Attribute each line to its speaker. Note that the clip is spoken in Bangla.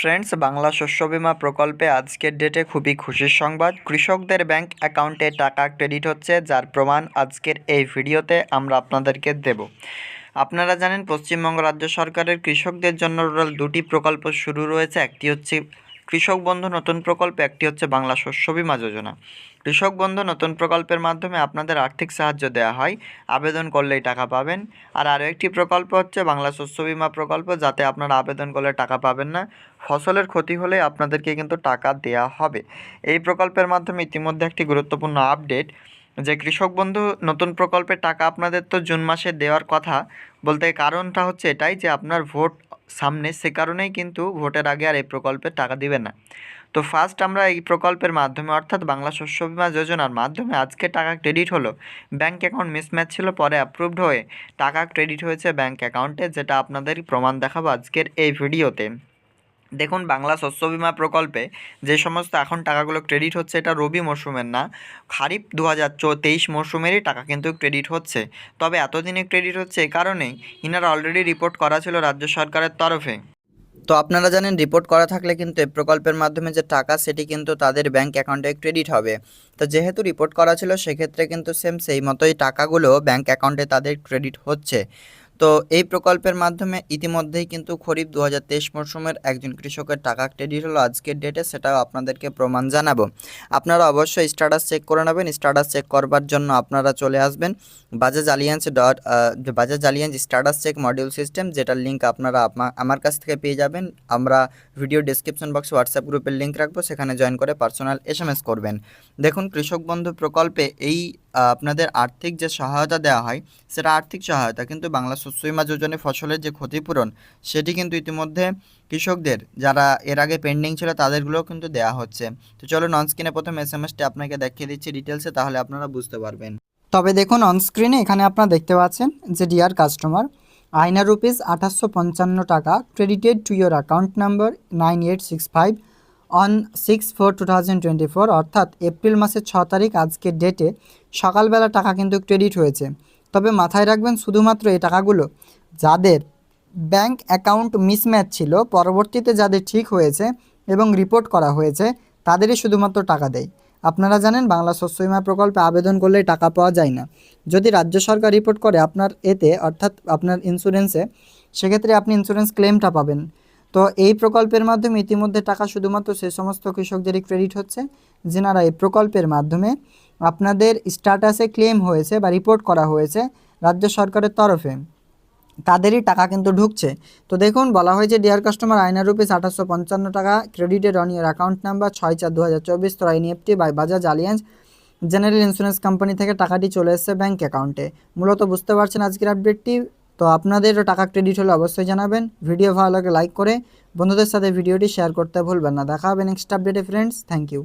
Speaker 1: ফ্রেন্ডস, বাংলা শস্য বিমা প্রকল্পে আজকের ডেটে খুবই খুশির সংবাদ। কৃষকদের ব্যাংক অ্যাকাউন্টে টাকা ক্রেডিট হচ্ছে, যার প্রমাণ আজকের এই ভিডিওতে আমরা আপনাদেরকে দেব। আপনারা জানেন, পশ্চিমবঙ্গ রাজ্য সরকারের কৃষকদের জন্য রুরাল দুটি প্রকল্প শুরু রয়েছে। একটি হচ্ছে কৃষক বন্ধু নতুন প্রকল্প একটি হচ্ছে বাংলা শস্য বিমা যোজনা। কৃষক বন্ধু নতুন প্রকল্পের মাধ্যমে আপনাদের আর্থিক সাহায্য দেওয়া হয়, আবেদন করলেই টাকা পাবেন। আর আরও একটি প্রকল্প হচ্ছে বাংলা শস্য বিমা প্রকল্প, যাতে আপনারা আবেদন করলে টাকা পাবেন না। ফসলের ক্ষতি হলে আপনাদেরকে কিন্তু টাকা দেওয়া হবে। এই প্রকল্পের মাধ্যমে ইতিমধ্যে একটি গুরুত্বপূর্ণ আপডেট যে কৃষক বন্ধু, নতুন প্রকল্পের টাকা আপনাদের তো জুন মাসে দেওয়ার কথা। বলতে কারণটা হচ্ছে এটাই যে আপনার ভোট সামনে, সে কারণেই কিন্তু ভোটের আগে আর এই প্রকল্পের টাকা দিবে না। তো ফার্স্ট আমরা এই প্রকল্পের মাধ্যমে, অর্থাৎ বাংলা শস্য বীমা যোজনার মাধ্যমে আজকে টাকা ক্রেডিট হলো। ব্যাঙ্ক অ্যাকাউন্ট মিসম্যাচ ছিল, পরে অ্যাপ্রুভড হয়ে টাকা ক্রেডিট হয়েছে ব্যাঙ্ক অ্যাকাউন্টে যেটা আপনাদের প্রমাণ দেখাবো আজকের এই ভিডিওতে দেখুন বাংলা শস্য বিমা প্রকল্পে যে সমস্ত এখন টাকাগুলো ক্রেডিট হচ্ছে এটা রবি মরশুমের না, খারিফ দু হাজার তেইশ মরশুমেরই টাকা কিন্তু ক্রেডিট হচ্ছে। তবে এতদিনে ক্রেডিট হচ্ছে এই কারণেই ইনারা অলরেডি রিপোর্ট করা ছিল রাজ্য সরকারের তরফে। তো আপনারা জানেন রিপোর্ট করা থাকলে কিন্তু এই প্রকল্পের মাধ্যমে যে টাকা সেটি কিন্তু তাদের ব্যাংক অ্যাকাউন্টে ক্রেডিট হবে। তো যেহেতু রিপোর্ট করা ছিল, সেক্ষেত্রে কিন্তু সেম সেই মতোই টাকাগুলো ব্যাংক অ্যাকাউন্টে তাদের ক্রেডিট হচ্ছে। তো এই প্রকল্পের মাধ্যমে ইতিমধ্যেই কিন্তু খরিফ দু হাজার তেইশ মরশুমের একজন কৃষকের টাকা ক্রেডিট হলো আজকের ডেটে সেটাও আপনাদেরকে প্রমাণ জানাব। আপনারা অবশ্যই স্ট্যাটাস চেক করে নেবেন। স্ট্যাটাস চেক করবার জন্য আপনারা চলে আসবেন Bajaj Allianz dot Bajaj Allianz status check module system যেটার লিঙ্ক আপনারা আমার কাছ থেকে পেয়ে যাবেন। আমরা ভিডিও ডিসক্রিপশন বক্সে হোয়াটসঅ্যাপ গ্রুপের লিঙ্ক রাখব, সেখানে জয়েন করে পার্সোনাল এস করবেন। দেখুন, কৃষক বন্ধু প্রকল্পে এই আপনাদের আর্থিক যে সহায়তা দেওয়া হয়, সেটা আর্থিক সহায়তা। কিন্তু বাংলা শস্য বীমা যোজনে ফসলের যে ক্ষতিপূরণ, সেটি কিন্তু ইতিমধ্যে কৃষকদের, যারা এর আগে পেন্ডিং ছিল, তাদেরগুলোও কিন্তু দেওয়া হচ্ছে। তো চলো নন স্ক্রিনে প্রথম এস এম এসটি আপনাকে দেখিয়ে দিচ্ছি ডিটেলসে তাহলে আপনারা বুঝতে পারবেন।
Speaker 2: তবে দেখুন অন স্ক্রিনে এখানে আপনারা দেখতে পাচ্ছেন যে ডিয়ার কাস্টমার আইনা রুপিস আঠাশশো পঞ্চান্ন টাকা credited to your account number nine eight six five on six four two thousand twenty four অর্থাৎ এপ্রিল মাসের ছ তারিখ আজকের ডেটে সকালবেলা টাকা কিন্তু ক্রেডিট হয়েছে। তবে মাথায় রাখবেন শুধুমাত্র এই টাকাগুলো। যাদের ব্যাংক অ্যাকাউন্ট মিসম্যাচ ছিল, পরবর্তীতে যাদের ঠিক হয়েছে এবং রিপোর্ট করা হয়েছে, তাদেরই শুধুমাত্র টাকা দেয়। আপনারা জানেন, বাংলা শস্য বীমা প্রকল্পে আবেদন করলে টাকা পাওয়া যায় না। যদি রাজ্য সরকার রিপোর্ট করে আপনার এতে, অর্থাৎ আপনার ইন্স্যুরেন্সে সেক্ষেত্রে আপনি ইন্স্যুরেন্স ক্লেমটা পাবেন। তো এই প্রকল্পের মাধ্যমে ইতিমধ্যে টাকা শুধুমাত্র সে সমস্ত কৃষকদেরই ক্রেডিট হচ্ছে, যেনারা এই প্রকল্পের মাধ্যমে আপনাদের স্ট্যাটাসে ক্লেম হয়েছে বা রিপোর্ট করা হয়েছে রাজ্য সরকারের তরফে। তাদেরই টাকা কিন্তু ঢুকছে। তো দেখুন, বলা হয়েছে ডিয়ার কাস্টমার আইনার রুপিস আঠাশশো পঞ্চান্ন টাকা credited on your account number ছয় চার দু হাজার চব্বিশ তো NFT by Bajaj Allianz general insurance company থেকে টাকাটি চলে এসেছে ব্যাঙ্ক অ্যাকাউন্টে মূলত বুঝতে পারছেন আজকের আপডেটটি তো আপনাদেরও টাকা ক্রেডিট হলে অবশ্যই জানাবেন। ভিডিও ভালো লাগে লাইক করে। বন্ধুদের সাথে ভিডিওটি শেয়ার করতে ভুলবেন না। দেখা হবে নেক্সট আপডেটে ফ্রেন্ডস থ্যাংক ইউ